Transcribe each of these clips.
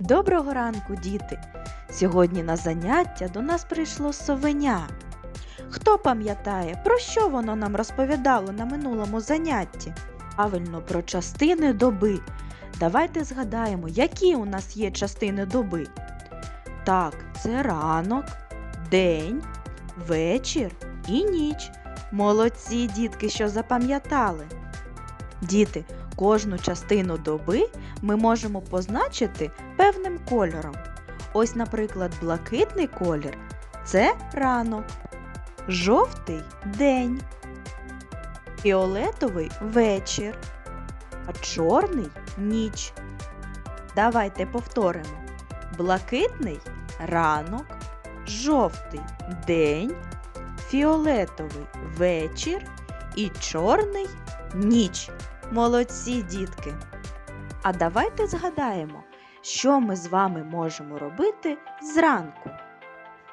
Доброго ранку, діти! Сьогодні на заняття до нас прийшло совеня. Хто пам'ятає, про що воно нам розповідало на минулому занятті? Правильно, про частини доби. Давайте згадаємо, які у нас є частини доби. Так, це ранок, день, вечір і ніч. Молодці, дітки, що запам'ятали. Діти, кожну частину доби ми можемо позначити певним кольором. Ось, наприклад, блакитний колір це ранок, жовтий день, фіолетовий вечір, а чорний ніч. Давайте повторимо: блакитний ранок, жовтий день, фіолетовий вечір і чорний ніч. Молодці, дітки! А давайте згадаємо, що ми з вами можемо робити зранку.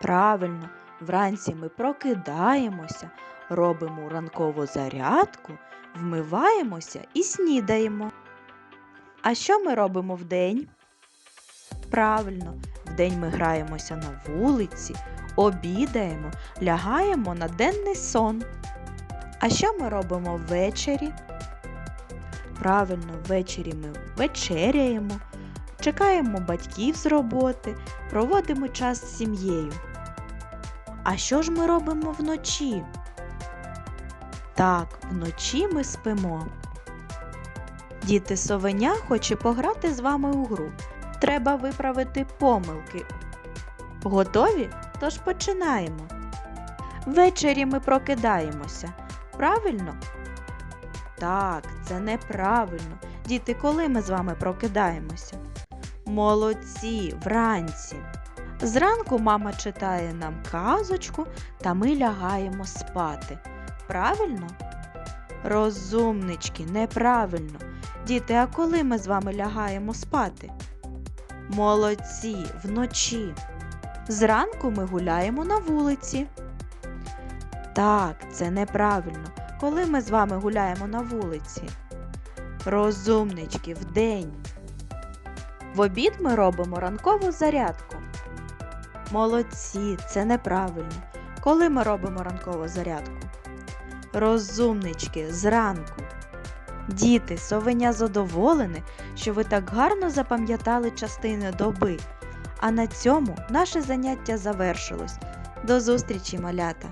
Правильно, вранці ми прокидаємося, робимо ранкову зарядку, вмиваємося і снідаємо. А що ми робимо вдень? Правильно, вдень ми граємося на вулиці, обідаємо, лягаємо на денний сон. А що ми робимо ввечері? Правильно, ввечері ми вечеряємо, чекаємо батьків з роботи, проводимо час з сім'єю. А що ж ми робимо вночі? Так, вночі ми спимо. Діти совеня хоче пограти з вами у гру. Треба виправити помилки. Готові? Тож починаємо. Ввечері ми прокидаємося. Правильно? Так, це неправильно. Діти, коли ми з вами прокидаємося? Молодці, вранці. Зранку мама читає нам казочку, та ми лягаємо спати. Правильно? Розумнички, неправильно. Діти, а коли ми з вами лягаємо спати? Молодці, вночі. Зранку ми гуляємо на вулиці. Так, це неправильно. Коли ми з вами гуляємо на вулиці? Розумнички, вдень. В обід ми робимо ранкову зарядку. Молодці, це неправильно. Коли ми робимо ранкову зарядку? Розумнички, зранку. Діти, совеня задоволене, що ви так гарно запам'ятали частини доби. А на цьому наше заняття завершилось. До зустрічі, малята!